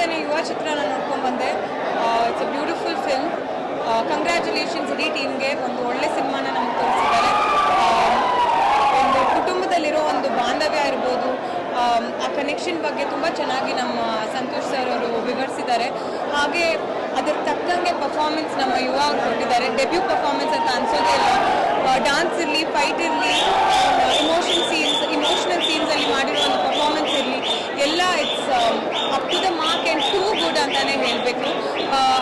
ಅಂತಾನೆ ಯುವ ಚಿತ್ರನ ನೋಡ್ಕೊಂಡು ಬಂದೆ. It's a beautiful film congratulations ಇಡೀ ಟೀಮ್ಗೆ ಒಂದು ಒಳ್ಳೆ ಸಿನಿಮಾನ ನಮಗೆ ತೋರಿಸಿದ್ದಾರೆ. ಒಂದು ಕುಟುಂಬದಲ್ಲಿರೋ ಒಂದು ಬಾಂಧವ್ಯ ಇರ್ಬೋದು. ಆ ಕನೆಕ್ಷನ್ ಬಗ್ಗೆ ತುಂಬ ಚೆನ್ನಾಗಿ ನಮ್ಮ ಸಂತೋಷ್ ಸರ್ ಅವರು ವಿವರಿಸಿದ್ದಾರೆ. ಹಾಗೆ ಅದರ ತಕ್ಕಂಗೆ ಪರ್ಫಾರ್ಮೆನ್ಸ್ ನಮ್ಮ ಯುವ ಅವರು ಕೊಟ್ಟಿದ್ದಾರೆ. ಡೆಬ್ಯೂ ಪರ್ಫಾರ್ಮೆನ್ಸ್ ಅಂತ ಅನ್ಸೋದೇ ಇಲ್ಲ. ಡಾನ್ಸ್ ಇರಲಿ ಫೈಟ್ ಇರಲಿ ಇಮೋಷನ್ ಸೀನ್ಸ್ ಇಮೋಷನಲ್ ಸೀನ್ಸಲ್ಲಿ ಮಾಡಿರೋ ಒಂದು ಪರ್ಫಾರ್ಮೆನ್ಸ್ ಇರಲಿ ಎಲ್ಲ it's up to the mark and ಅಂತಾನೆ ಹೇಳಬೇಕು.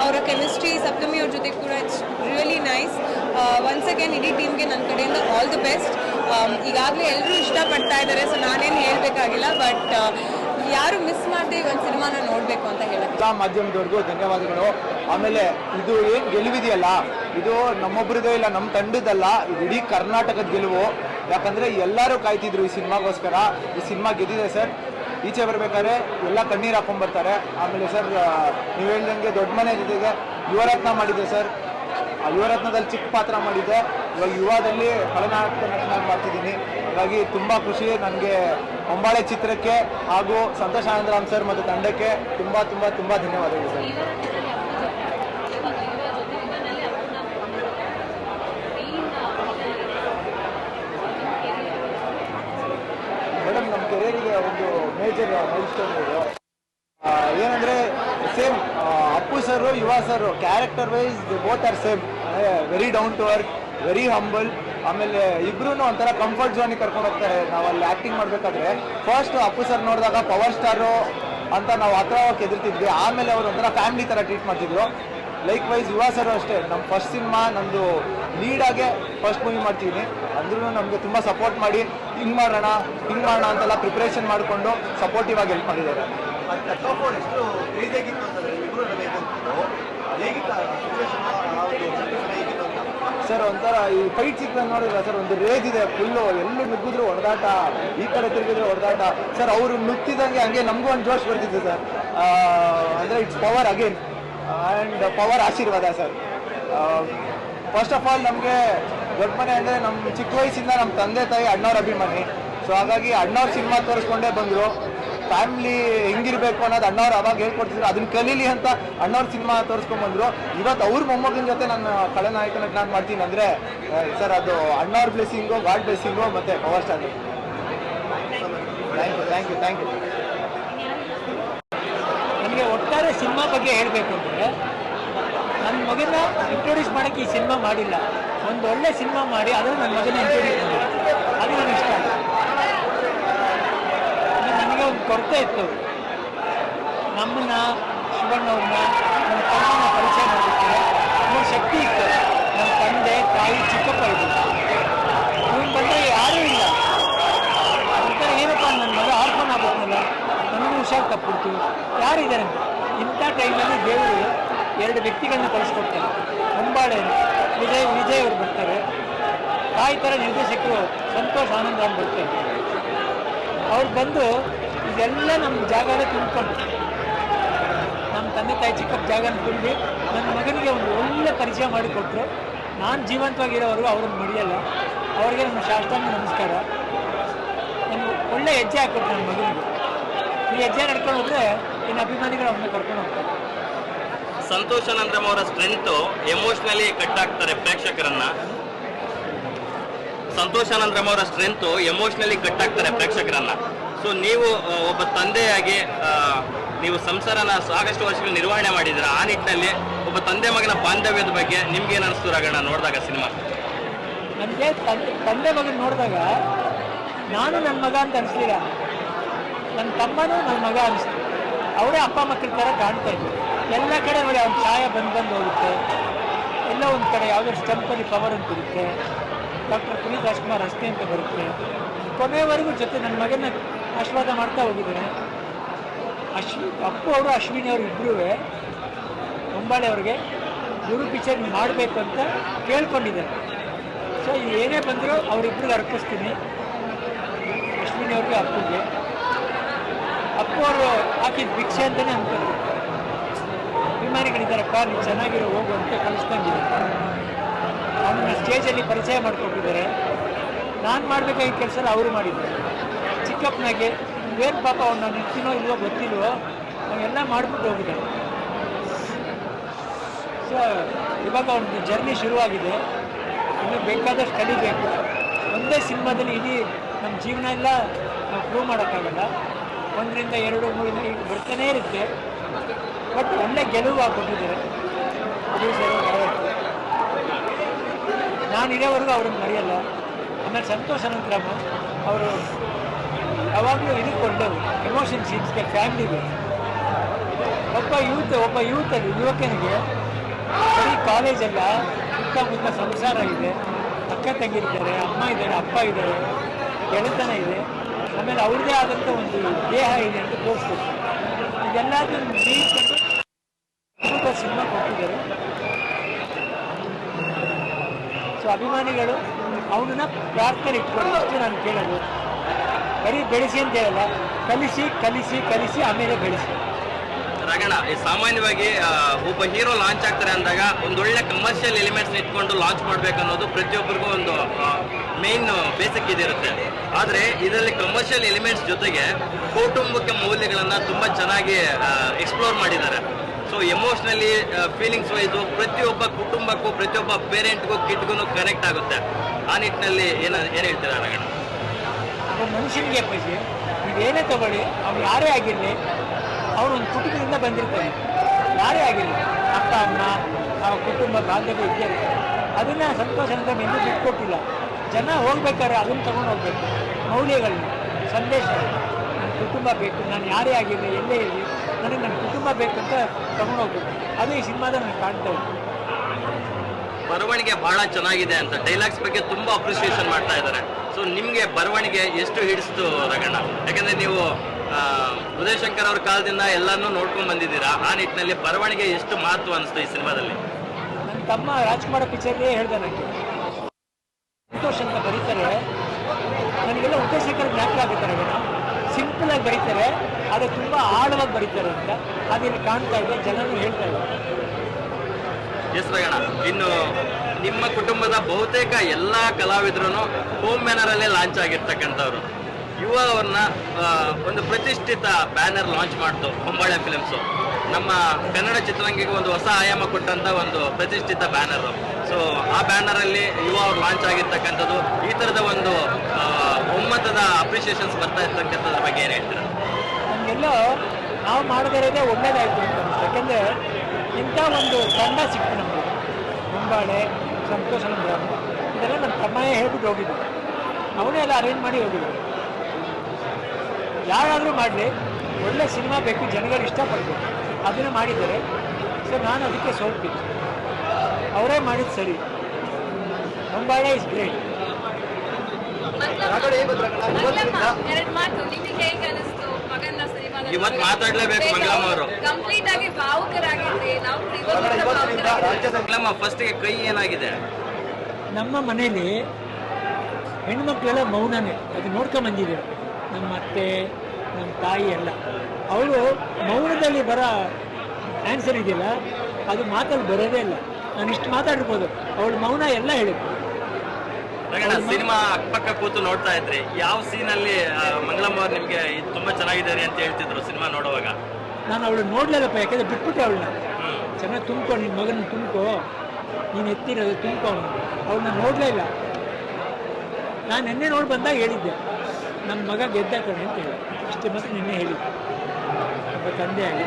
ಅವರ ಕೆಮಿಸ್ಟ್ರಿ ಸಪ್ತಮಿ ಅವ್ರ ಜೊತೆ ಕೂಡ it's really nice once again ಇಡೀ ಟೀಮ್ಗೆ ನನ್ನ ಕಡೆಯಿಂದ ಆಲ್ ದ ಬೆಸ್ಟ್ ಈಗಾಗಲೇ ಎಲ್ಲರೂ ಇಷ್ಟಪಡ್ತಾ ಇದ್ದಾರೆ ಸೊ ನಾನೇನು ಹೇಳಬೇಕಾಗಿಲ್ಲ ಬಟ್ ಯಾರು ಮಿಸ್ ಮಾಡದೆ ಒಂದು ಸಿನಿಮಾನ ನೋಡಬೇಕು ಅಂತ ಎಲ್ಲ ಮಾಧ್ಯಮದವ್ರಿಗೂ ಧನ್ಯವಾದಗಳು. ಆಮೇಲೆ ಇದು ಏನು ಗೆಲುವಿದೆಯಲ್ಲ, ಇದು ನಮ್ಮೊಬ್ಬರದೇ ಇಲ್ಲ ನಮ್ಮ ತಂಡದಲ್ಲ, ಇಡೀ ಕರ್ನಾಟಕದ ಗೆಲುವು. ಯಾಕಂದ್ರೆ ಎಲ್ಲರೂ ಕಾಯ್ತಿದ್ರು ಈ ಸಿನಿಮಾಗೋಸ್ಕರ. ಈ ಸಿನಿಮಾ ಗೆದ್ದಿದೆ ಸರ್. ಈಚೆ ಬರಬೇಕಾದ್ರೆ ಎಲ್ಲ ಕಣ್ಣೀರು ಹಾಕೊಂಡು ಬರ್ತಾರೆ. ಆಮೇಲೆ ಸರ್ ನೀವು ಹೇಳ್ದಂಗೆ ದೊಡ್ಡ ಮನೆ ಜೊತೆಗೆ ಯುವರತ್ನ ಮಾಡಿದ್ದೆ ಸರ್. ಆ ಯುವರತ್ನದಲ್ಲಿ ಚಿಕ್ಕ ಪಾತ್ರ ಮಾಡಿದ್ದೆ. ಇವಾಗ ಯುವದಲ್ಲಿ ಖಳನಾಟಕ ನಾನು ಮಾಡ್ತಿದ್ದೀನಿ. ಹಾಗಾಗಿ ತುಂಬ ಖುಷಿ ನನಗೆ ಹೊಂಬಾಳೆ ಚಿತ್ರಕ್ಕೆ ಹಾಗೂ ಸಂತೋಷ್ ಆನಂದರಾಮ್ ಸರ್ ಮತ್ತು ತಂಡಕ್ಕೆ ತುಂಬ ತುಂಬ ತುಂಬ ಧನ್ಯವಾದಗಳು ಸರ್ ಮೇಡಮ್ ನಮ್ಮ ಕೆರಿಯರಿಗೆ ಒಂದು ಏನಂದ್ರೆ same Appu sir Yuva sir character wise both are same very down to work very humble ಆಮೇಲೆ ಇಬ್ರು ಒಂಥರ ಕಂಫರ್ಟ್ ಝೋನಿಗೆ ಕರ್ಕೊಂಡು ಹೋಗ್ತಾರೆ. ನಾವು ಅಲ್ಲಿ ಆಕ್ಟಿಂಗ್ ಮಾಡಬೇಕಾದ್ರೆ ಫಸ್ಟ್ ಅಪ್ಪು ಸರ್ ನೋಡಿದಾಗ ಪವರ್ ಸ್ಟಾರು ಅಂತ ನಾವು ಹತ್ರ ಹೋಗಿ ಎದುರ್ತಿದ್ವಿ ಆಮೇಲೆ ಅವರು ಒಂಥರ ಫ್ಯಾಮಿಲಿ ಥರ ಟ್ರೀಟ್ ಮಾಡ್ತಿದ್ರು. ಲೈಕ್ ವೈಸ್ ಯುವ ಸರ್ ಅಷ್ಟೇ ನಮ್ಮ ಫಸ್ಟ್ ಸಿನಿಮಾ ನಮ್ಮದು ಲೀಡಾಗೆ ಫಸ್ಟ್ ಮೂವಿ ಮಾಡ್ತೀನಿ ಅಂದ್ರೂ ನಮಗೆ ತುಂಬ ಸಪೋರ್ಟ್ ಮಾಡಿ ಹಿಂಗೆ ಮಾಡೋಣ ಹಿಂಗೆ ಮಾಡೋಣ ಅಂತೆಲ್ಲ ಪ್ರಿಪ್ರೇಷನ್ ಮಾಡಿಕೊಂಡು ಸಪೋರ್ಟಿವ್ ಆಗಿ ಹೆಲ್ಪ್ ಮಾಡಿದ್ದಾರೆ. ಸರ್ ಒಂಥರ ಈ ಫೈಟ್ ಸಿಕ್ಕ ನೋಡಿದ್ರೆ ಸರ್ ಒಂದು ರೇಜ್ ಇದೆ ಫುಲ್ಲು ಎಲ್ಲಿ ನುಗ್ಗಿದ್ರು ಹೊಡೆದಾಟ ಈ ಕಡೆ ತಿರುಗಿದ್ರು ಹೊಡೆದಾಟ. ಸರ್ ಅವರು ನುಗ್ತಿದ್ದಂಗೆ ಹಂಗೆ ನಮಗೂ ಒಂದು ಜೋಶ್ ಬರ್ತಿತ್ತು ಸರ್ ಅಂದರೆ it's power again and power ಆಶೀರ್ವಾದ ಸರ್ ಫಸ್ಟ್ ಆಫ್ ಆಲ್ ನಮಗೆ ದೊಡ್ಡ ಮನೆ ಅಂದರೆ ನಮ್ಮ ಚಿಕ್ಕ ವಯಸ್ಸಿಂದ ನಮ್ಮ ತಂದೆ, ತಾಯಿ ಅಣ್ಣವ್ರ ಅಭಿಮಾನಿ. ಸೊ ಹಾಗಾಗಿ ಅಣ್ಣವ್ರ ಸಿನಿಮಾ ತೋರಿಸ್ಕೊಂಡೇ ಬಂದರು. ಫ್ಯಾಮಿಲಿ ಹೆಂಗಿರಬೇಕು ಅನ್ನೋದು ಅಣ್ಣವ್ರು ಅವಾಗ ಹೇಳ್ಕೊಡ್ತಿದ್ರು. ಅದನ್ನ ಕಲೀಲಿ ಅಂತ ಅಣ್ಣವ್ರ ಸಿನಿಮಾ ತೋರಿಸ್ಕೊಂಡ್ಬಂದ್ರು ಇವತ್ತು ಅವ್ರ ಮೊಮ್ಮಗನ ಜೊತೆ ನಾನು ಖಳನಾಯಕನ ನಾನು ಮಾಡ್ತೀನಿ ಅಂದರೆ ಸರ್ ಅದು ಅಣ್ಣವ್ರ ಬ್ಲೆಸ್ಸಿಂಗು ಗಾಡ್ ಬ್ಲೆಸ್ಸಿಂಗು ಮತ್ತು power star thank you thank you thank you ನನಗೆ ಒಟ್ಟಾರೆ ಸಿನಿಮಾ ಬಗ್ಗೆ ಹೇಳಬೇಕು ಅಂದರೆ ನನ್ನ ಮಗನ ಇಂಟ್ರೊಡ್ಯೂಸ್ ಮಾಡೋಕ್ಕೆ ಈ ಸಿನಿಮಾ ಮಾಡಿಲ್ಲ. ಒಂದು ಒಳ್ಳೆ ಸಿನಿಮಾ ಮಾಡಿ ಅದನ್ನು ನನ್ನ ಮಗನ ಇಂಟ್ರೊಡ್ಯೂಸ್ ಮಾಡಿ ಅದು ನನಗೆ ಇಷ್ಟ ನನಗೆ ಒಂದು ಕೊರತೆ ಇತ್ತು. ನಮ್ಮನ್ನ ಶಿವಣ್ಣವ್ರನ್ನ ನಮ್ಮ ತಮ್ಮನ ಪರಿಚಯ ಮಾಡೋದಕ್ಕೆ ತುಂಬ ಶಕ್ತಿ ಇತ್ತು. ನಮ್ಮ ತಂದೆ, ತಾಯಿ, ಚಿಕ್ಕಪ್ಪ ಇದ್ದರು ಇವನು ಬಂದರೆ ಯಾರೂ ಇಲ್ಲ. ಏನಪ್ಪ ನನ್ನ ಮಗ ಆರ್ಫನ್ ಆಗುತ್ತಲ್ಲ ನನಗೂ ಹುಷಾರು ತಪ್ಪಿಡ್ತು. ಯಾರಿದ್ದಾರೆ ಇಂಥ ಟೈಮಲ್ಲಿ ದೇವರು ಎರಡು ವ್ಯಕ್ತಿಗಳನ್ನ ಕಳಿಸ್ಕೊಡ್ತಾರೆ. ಹೊಂಬಾಳೆ ವಿಜಯ್ ವಿಜಯ್ ಅವರು ಬರ್ತಾರೆ. ತಾಯಿ ಥರ ನಿರ್ದೇಶಕರು ಸಂತೋಷ್ ಆನಂದರಾಮ್ ಬರ್ತಾರೆ. ಅವ್ರು ಬಂದು ಇದೆಲ್ಲ ನಮ್ಮ ಜಾಗನ ತುಂಬಿಕೊಂಡು ನಮ್ಮ ತಂದೆ ತಾಯಿ ಚಿಕ್ಕಪ್ಪ ಜಾಗನ ತುಂಬಿ ನನ್ನ ಮಗನಿಗೆ ಒಂದು ಒಳ್ಳೆ ಪರಿಚಯ ಮಾಡಿಕೊಟ್ರು ನಾನು ಜೀವಂತವಾಗಿರೋವರೆಗೂ ಅವ್ರನ್ನ ಮರೆಯಲ್ಲ. ಅವ್ರಿಗೆ ನಮ್ಮ ಶಾಸ್ತ್ರಾಂಗ ನಮಸ್ಕಾರ. ನಮ್ಗೆ ಒಳ್ಳೆ ಹೆಜ್ಜೆ ಹಾಕ್ಕೊಟ್ರು ನನ್ನ ಮಗನಿಗೆ. ಈ ಹೆಜ್ಜೆ ನಡ್ಕೊಂಡು ಹೋದ್ರೆ ಇನ್ನು ಅಭಿಮಾನಿಗಳು ಅವ್ರನ್ನ ಕರ್ಕೊಂಡು ಹೋಗ್ತಾರೆ. ಸಂತೋಷ್ ಅವರ ಸ್ಟ್ರೆಂತ್ ಎಮೋಷನಲಿ ಕಟ್ ಆಗ್ತಾರೆ ಪ್ರೇಕ್ಷಕರನ್ನ. ಸಂತೋಷ್ ಅವರ ಸ್ಟ್ರೆಂತ್ ಎಮೋಷನಲಿ ಕಟ್ ಆಗ್ತಾರೆ ಪ್ರೇಕ್ಷಕರನ್ನ. ಸೊ ನೀವು ಒಬ್ಬ ತಂದೆಯಾಗಿ ನೀವು ಸಂಸಾರನ ಸಾಕಷ್ಟು ವರ್ಷಗಳು ನಿರ್ವಹಣೆ ಮಾಡಿದ್ರ ಆ ನಿಟ್ಟಿನಲ್ಲಿ ಒಬ್ಬ ತಂದೆ ಮಗನ ಬಾಂಧವ್ಯದ ಬಗ್ಗೆ ನಿಮ್ಗೆ ಏನು ಅನಿಸ್ತು ರಾಗಣ್ಣ ನೋಡಿದಾಗ ಸಿನಿಮಾ? ನನಗೆ ತಂದೆ ತಂದೆ ಮಗನ ನೋಡಿದಾಗ ನಾನು ನನ್ನ ಮಗ ಅಂತ ಅನಿಸ್ಲಿಲ್ಲ. ನನ್ನ ತಮ್ಮನೂ ನನ್ನ ಮಗ ಅನಿಸ್ತು ಅವರೇ ಅಪ್ಪ ಮಕ್ಕಳ ಥರ ಕಾಣ್ತಾ ಇದ್ರು. ಎಲ್ಲ ಕಡೆ ನೋಡಿ ಅವ್ನ ಛಾಯ ಬಂದು ಬಂದು ಹೋಗುತ್ತೆ. ಎಲ್ಲ ಒಂದು ಕಡೆ ಯಾವುದೋ ಸ್ಟಂಪಲ್ಲಿ ಪವರ್ ಅಂತ ಇರುತ್ತೆ. ಡಾಕ್ಟರ್ ಪುನೀತ್ ರಾಜ್ಕುಮಾರ್ ಅಷ್ಟೇ ಅಂತ ಬರುತ್ತೆ. ಕೊನೆವರೆಗೂ ಜೊತೆ ನನ್ನ ಮಗನ ಆಶೀರ್ವಾದ ಮಾಡ್ತಾ ಹೋಗಿದ್ದಾರೆ. ಅಶ್ವಿ, ಅಪ್ಪು ಅವರು, ಅಶ್ವಿನಿ ಅವರು ಇಬ್ಬರೂ ಹೊಂಬಾಳೆ ಅವ್ರಿಗೆ ಗುರು ಪಿಕ್ಚರ್ ಮಾಡಬೇಕು ಅಂತ ಕೇಳ್ಕೊಂಡಿದ್ದಾರೆ. ಸೊ ಏನೇ ಬಂದರೂ ಅವರಿಬ್ಬರಿಗೆ ಅರ್ಪಿಸ್ತೀನಿ. ಅಶ್ವಿನಿ ಅವ್ರಿಗೆ, ಅಪ್ಪುಗೆ. ಅಪ್ಪು ಅವರು ಹಾಕಿದ ಭಿಕ್ಷೆ ಅಂತಲೇ ಅಂತಾರೆ ಅಭಿಮಾನಿಗಳಿದ್ದಾರಪ್ಪ ನೀವು ಚೆನ್ನಾಗಿರೋ, ಹೋಗು ಅಂತ ಕಲಿಸ್ಕೊಂಡಿದ್ದೆ ಅವನ್ನ ಸ್ಟೇಜಲ್ಲಿ ಪರಿಚಯ ಮಾಡಿಕೊಟ್ಟಿದ್ದಾರೆ. ನಾನು ಮಾಡಬೇಕಾಗಿ ಕೆಲಸ ಅವರು ಮಾಡಿದ್ದಾರೆ. ಚಿಕ್ಕಪ್ಪನಾಗೆ ಏನು ಪಾಪ ಅವ್ನು ನಾನು ಇರ್ತೀನೋ ಇಲ್ವೋ ಗೊತ್ತಿಲ್ವೋ ಅವೆಲ್ಲ ಮಾಡಿಬಿಟ್ಟು ಹೋಗಿದ್ದಾರೆ. ಸೊ ಇವಾಗ ಅವ್ರದ್ದು ಜರ್ನಿ ಶುರುವಾಗಿದೆ. ಇನ್ನು ಬೇಕಾದಷ್ಟು ಕಲಿಬೇಕು. ಒಂದೇ ಸಿನಿಮಾದಲ್ಲಿ ಇಡೀ ನಮ್ಮ ಜೀವನ ಎಲ್ಲ ನಾವು ಪ್ರೂವ್ ಮಾಡೋಕ್ಕಾಗಲ್ಲ. ಒಂದರಿಂದ ಎರಡು ಮೂರು ಬರ್ತಾನೇ ಇರುತ್ತೆ. ಬಟ್ ಒಳ್ಳೆ ಗೆಲುವು ಕೊಟ್ಟಿದ್ದಾರೆ ಪ್ರೊಡ್ಯೂಸರು ಸರ್ ನಾನು ಇರೋವರೆಗೂ ಅವ್ರನ್ನ ಮರೆಯಲ್ಲ. ಆಮೇಲೆ ಸಂತೋಷ್ ಅನಂತರಾಮ ಅವರು ಯಾವಾಗಲೂ ಇದಕ್ಕೆ ಕೊಟ್ಟರು ಎಮೋಷನ್ ಸೀನ್ಸ್ಗೆ ಫ್ಯಾಮಿಲಿಗೆ ಒಬ್ಬ ಯೂತ್ ಒಬ್ಬ ಯೂತಲ್ಲಿ ಯುವಕನಿಗೆ ಬರೀ ಕಾಲೇಜಲ್ಲ ಸುತ್ತಮುತ್ತ ಸಂಸಾರ ಇದೆ. ಅಕ್ಕ ತಂಗಿರ್ತಾರೆ ಅಮ್ಮ ಇದ್ದಾರೆ, ಅಪ್ಪ ಇದ್ದಾರೆ. ಗೆಳೆತನ ಇದೆ. ಆಮೇಲೆ ಅವ್ರದೇ ಆದಂಥ ಒಂದು ದೇಹ ಇದೆ ಅಂತ ತೋರಿಸ್ಬೇಕು. ಇದೆಲ್ಲದನ್ನು ಮೀರಿಕೊಂಡು ಸಿನಿಮಾ ಕೊಟ್ಟಿದ್ದಾರೆ. ಸೊ ಅಭಿಮಾನಿಗಳು ಅವನನ್ನ ಪ್ರಾರ್ಥನೆ ಇಟ್ಕೊಂಡು ನಾನು ಕೇಳೋದು. ಬರೀ ಬೆಳೆಸಿ ಅಂತ ಹೇಳಲ್ಲ. ಕಲಿಸಿ ಕಲಿಸಿ ಕಲಿಸಿ, ಆಮೇಲೆ ಬೆಳೆಸಿ. ರಗಣ. ಸಾಮಾನ್ಯವಾಗಿ ಒಬ್ಬ ಹೀರೋ ಲಾಂಚ್ ಆಗ್ತಾರೆ ಅಂದಾಗ ಒಂದೊಳ್ಳೆ ಕಮರ್ಷಿಯಲ್ ಎಲಿಮೆಂಟ್ಸ್ ಇಟ್ಕೊಂಡು ಲಾಂಚ್ ಮಾಡ್ಬೇಕು ಅನ್ನೋದು ಪ್ರತಿಯೊಬ್ಬರಿಗೂ ಒಂದು ಮೇನ್ ಬೇಸಿಕ್ ಇದಿರುತ್ತೆ. ಆದ್ರೆ, ಇದರಲ್ಲಿ ಕಮರ್ಷಿಯಲ್ ಎಲಿಮೆಂಟ್ಸ್ ಜೊತೆಗೆ ಕೌಟುಂಬಿಕ ಮೌಲ್ಯಗಳನ್ನ ತುಂಬಾ ಚೆನ್ನಾಗಿ ಎಕ್ಸ್ಪ್ಲೋರ್ ಮಾಡಿದ್ದಾರೆ. ಸೊ ಎಮೋಷ್ನಲಿ ಫೀಲಿಂಗ್ಸ್ ವೈಸು ಪ್ರತಿಯೊಬ್ಬ ಕುಟುಂಬಕ್ಕೂ, ಪ್ರತಿಯೊಬ್ಬ ಪೇರೆಂಟ್ಗೂ ಕಿಟ್ಗೂ ಕನೆಕ್ಟ್ ಆಗುತ್ತೆ. ಆ ನಿಟ್ಟಿನಲ್ಲಿ ಏನ, ಏನ್ ಹೇಳ್ತೀರಾ ಮನುಷ್ಯನಿಗೆ ಏನೇ ನೀವೇನೇ ತಗೊಳ್ಳಿ ಅವ್ರು ಯಾರೇ ಆಗಿರಲಿ ಅವನು ಒಂದು ಕುಟುಂಬದಿಂದ ಬಂದಿರ್ತಾನೆ. ಯಾರೇ ಆಗಿರಲಿ, ಅಪ್ಪ, ಅಮ್ಮ ಆ ಕುಟುಂಬ, ಬಾಂಧವ್ಯ ಇರುತ್ತೆ ಅದನ್ನ ಸಂತೋಷದಿಂದ ಇನ್ನೂ ಬಿಟ್ಕೊಟ್ಟಿಲ್ಲ ಜನ ಹೋಗ್ಬೇಕಾದ್ರೆ ಅದನ್ನು ತಗೊಂಡು ಹೋಗ್ಬೇಕು. ಮೌಲ್ಯಗಳನ್ನ ಸಂದೇಶ ನನ್ನ ಕುಟುಂಬ ಬೇಕು, ನಾನು ಯಾರೇ ಆಗಿರಲಿ, ಎಲ್ಲೇ ಇರಲಿ, ನನಗೆ ನನ್ನ ಕುಟುಂಬ ಬೇಕು ಅಂತ ತಗೊಂಡು ಹೋಗ್ಬೇಕು. ಅದು ಈ ಸಿನಿಮಾದ ನಾನು ಕಾಣ್ತಾ ಬರವಣಿಗೆ ಬಹಳ ಚೆನ್ನಾಗಿದೆ ಅಂತ ಡೈಲಾಗ್ಸ್ ಬಗ್ಗೆ ತುಂಬಾ ಅಪ್ರಿಸಿಯೇಷನ್ ಮಾಡ್ತಾ ಇದ್ದಾರೆ. ಸೊ ನಿಮ್ಗೆ ಬರವಣಿಗೆ ಎಷ್ಟು ಹಿಡಿಸ್ತು ರಗಣ್ಣ? ಯಾಕಂದ್ರೆ ನೀವು ಉದಯ್ ಶಂಕರ್ ಅವ್ರ ಕಾಲದಿಂದ ಎಲ್ಲಾನು ನೋಡ್ಕೊಂಡ್ ಬಂದಿದ್ದೀರಾ? ಆ ನಿಟ್ಟಿನಲ್ಲಿ ಬರವಣಿಗೆ ಎಷ್ಟು ಮಹತ್ವ ಅನಿಸ್ತು ಈ ಸಿನಿಮಾದಲ್ಲಿ? ನನ್ನ ತಮ್ಮ ರಾಜ್ಕುಮಾರ ಪಿಕ್ಚರ್ಗೆ ಹೇಳ್ದೆ ನನಗೆ ಸಂತೋಷ್ ಅಂತ ಬರೀತಾರೆ. ನನಗೆಲ್ಲ ಉದ್ದೇಶಕರ ಜ್ಞಾಪಕ ಆಗುತ್ತಾರೆ ಸಿಂಪಲ್ ಆಗಿ ಬರೀತಾರೆ. ಆದರೆ ತುಂಬ ಆಳವಾಗಿ ಬರೀತಾರೆ ಅಂತ ಅದಿಲ್ಲಿ ಕಾಣ್ತಾ ಇದೆ ಜನರು ಹೇಳ್ತಾ ಇದ್ದಾರೆ ಎಸ್ ರಗಣ ಇನ್ನು ನಿಮ್ಮ ಕುಟುಂಬದ ಬಹುತೇಕ ಎಲ್ಲಾ ಕಲಾವಿದರು ಹೋಮ್ ಮ್ಯಾನರಲ್ಲೇ ಲಾಂಚ್ ಆಗಿರ್ತಕ್ಕಂಥವ್ರು. ಯುವ ಅವ್ರನ್ನ ಒಂದು ಪ್ರತಿಷ್ಠಿತ ಬ್ಯಾನರ್ ಲಾಂಚ್ ಮಾಡ್ತು ಹೊಂಬಾಳೆ ಫಿಲಮ್ಸು ನಮ್ಮ ಕನ್ನಡ ಚಿತ್ರರಂಗಿಗೆ ಒಂದು ಹೊಸ ಆಯಾಮ ಕೊಟ್ಟಂತ ಒಂದು ಪ್ರತಿಷ್ಠಿತ ಬ್ಯಾನರ್ ಸೊ ಆ ಬ್ಯಾನರ್ ಅಲ್ಲಿ ಯುವ ಅವ್ರು ಲಾಂಚ್ ಆಗಿರ್ತಕ್ಕಂಥದ್ದು, ಈ ಥರದ ಒಂದು ಒಮ್ಮತದ ಅಪ್ರಿಷಿಯೇಷನ್ಸ್ ಬರ್ತಾ ಇರ್ತಕ್ಕಂಥದ್ರ ಬಗ್ಗೆ ಏನು ಹೇಳ್ತೀರಾ? ನಮಗೆಲ್ಲ ನಾವು ಮಾಡಿದರೆ ಒಳ್ಳೇದಾಯ್ತು ಅಂತ ಇಂಥ ಒಂದು ತಂಡ ಸಿಕ್ತು ನಮಗೆ. ಹೊಂಬಾಳೆ ಸಂತೋಷ ಇದೆಲ್ಲ ನಮ್ಮ ತಮ್ಮನೇ ಹೇಳ್ಬಿಟ್ಟು ಹೋಗಿದ್ದು ಅವನೇ ಎಲ್ಲ ಅರೇಂಜ್ ಮಾಡಿ ಹೋಗಿದ್ದು ಯಾರಾದರೂ ಮಾಡಲಿ ಒಳ್ಳೆ ಸಿನಿಮಾ ಬೇಕು ಜನಗಳು ಇಷ್ಟಪಡಬೇಕು. ಅದನ್ನು ಮಾಡಿದ್ದಾರೆ. ಸೊ ನಾನು ಅದಕ್ಕೆ ಸೋಲ್ತೀನಿ. ಅವರೇ ಮಾಡಿದ್ದು ಸರಿ. ಮುಂಬಾಳೆ ಇಸ್ ಗ್ರೇಟ್ ಇವತ್ತು ಮಾತಾಡ್ಲೇಬೇಕು ಮಂಗಳಮ್ಮ ಅವರು. ಕಂಪ್ಲೀಟ್ ಆಗಿ ಭಾವುಕರಾಗಿದ್ರಿ ನಾವು ಫಸ್ಟ್ಗೆ ಕೈ ಏನಾಗಿದೆ? ನಮ್ಮ ಮನೇಲಿ ಹೆಣ್ಮಕ್ಳೆಲ್ಲ ಮೌನನೇ. ಅದು ನೋಡ್ಕೊಂಬಂದಿದ್ದೀವಿ ನಮ್ಮ ಅತ್ತೆ ನಮ್ಮ ತಾಯಿ ಎಲ್ಲ. ಅವಳು ಮೌನದಲ್ಲಿ ಬರೋ ಆನ್ಸರ್ ಇದೆಯಲ್ಲ ಅದು ಮಾತಲ್ಲಿ ಬರೋದೇ ಇಲ್ಲ. ನಾನು ಇಷ್ಟು ಮಾತಾಡಿರ್ಬೋದು ಅವಳು ಮೌನ ಎಲ್ಲ ಹೇಳಿದ್ರು ಸಿನಿಮಾ ಅಕ್ಕಪಕ್ಕ ಕೂತು ನೋಡ್ತಾ ಇದ್ರಿ. ಯಾವ ಸೀನಲ್ಲಿ ಮಂಗಳಮ್ಮ ಅವ್ರು ನಿಮ್ಗೆ ಇದು ತುಂಬಾ ಚೆನ್ನಾಗಿದ್ದಾರೆ ಅಂತ ಹೇಳ್ತಿದ್ರು ಸಿನಿಮಾ ನೋಡುವಾಗ? ನಾನು ಅವಳು ನೋಡ್ಲಿಲ್ಲಪ್ಪ ಯಾಕಂದ್ರೆ ಬಿಟ್ಬಿಟ್ಟೆ ಅವಳನ್ನ. ಚೆನ್ನಾಗಿ ತುಂಬ್ಕೊ ನಿನ್ನ ಮಗನ ತುಂಬ್ಕೊ. ನೀನು ಎತ್ತಿರೋದು ತುಂಬ್ಕೊ ಅವಳನ್ನ ನೋಡಲೇ ಇಲ್ಲ. ನಾನು ನಿನ್ನೆ ನೋಡಿ ಬಂದಾಗ ಹೇಳಿದ್ದೆ. ನಮ್ಮ ಮಗ ಗೆದ್ದ ಕಣೆ ಅಂತ ಹೇಳಿ. ಅಷ್ಟೇ ಮಾತ್ರ ನಿನ್ನೆ ಹೇಳಿ ಒಬ್ಬ ತಂದೆ ಆಗಿ.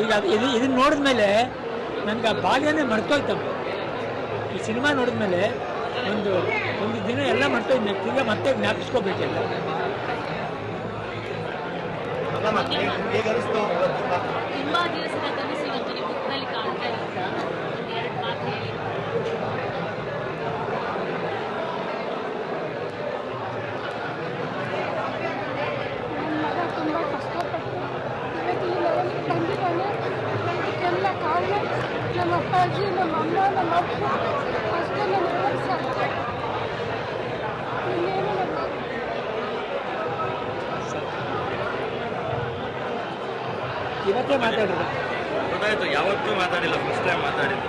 ಈಗ ಅದು ಇದು ಇದನ್ನ ನೋಡಿದ್ಮೇಲೆ ನನಗೆ ಆ ಬಾಲ್ಯನೇ ಮರ್ತೋಯ್ತಮ್ಮ ಈ ಸಿನಿಮಾ ನೋಡಿದ್ಮೇಲೆ ಒಂದು ಒಂದು ದಿನ ಎಲ್ಲ ಮತ್ತೆ ತಿರ್ಗಾ ಮತ್ತೆ ಜ್ಞಾಪಿಸ್ಕೋಬೇಕೆಲ್ಲ ತುಂಬಾ ದಿವಸದ ಕನಸು ಇವತ್ತು ನಿಮ್ಮ ಮುಖದಲ್ಲಿ ಕಾಣ್ತಾ ಇರುತ್ತೆ ಎರಡು ಮಾತು ಹೇಳಿ ನನ್ನ ಮಗ ತುಂಬ ಕಷ್ಟಪಟ್ಟು ಇವತ್ತು ಈ ಲೆವೆಲ್ಗೆ ಬಂದಿದ್ದಾನೆ ಅದಕ್ಕೆಲ್ಲ ಕಾರಣ ನಮ್ಮ ಅಪ್ಪಾಜಿ ನಮ್ಮ ಅಮ್ಮ ನಮ್ಮ ಅಪ್ಪ ಅಷ್ಟೇ ನನಗೆ ಸಾಧ್ಯ ಇನ್ನೇನು ನನ್ನ ಇವತ್ತೇ ಮಾತಾಡಿದ್ರು ಗೊತ್ತಾಯ್ತು ಯಾವತ್ತೂ ಮಾತಾಡಿಲ್ಲ ಫಸ್ಟ್ ಟೈಮ್ ಮಾತಾಡಿದ್ದು.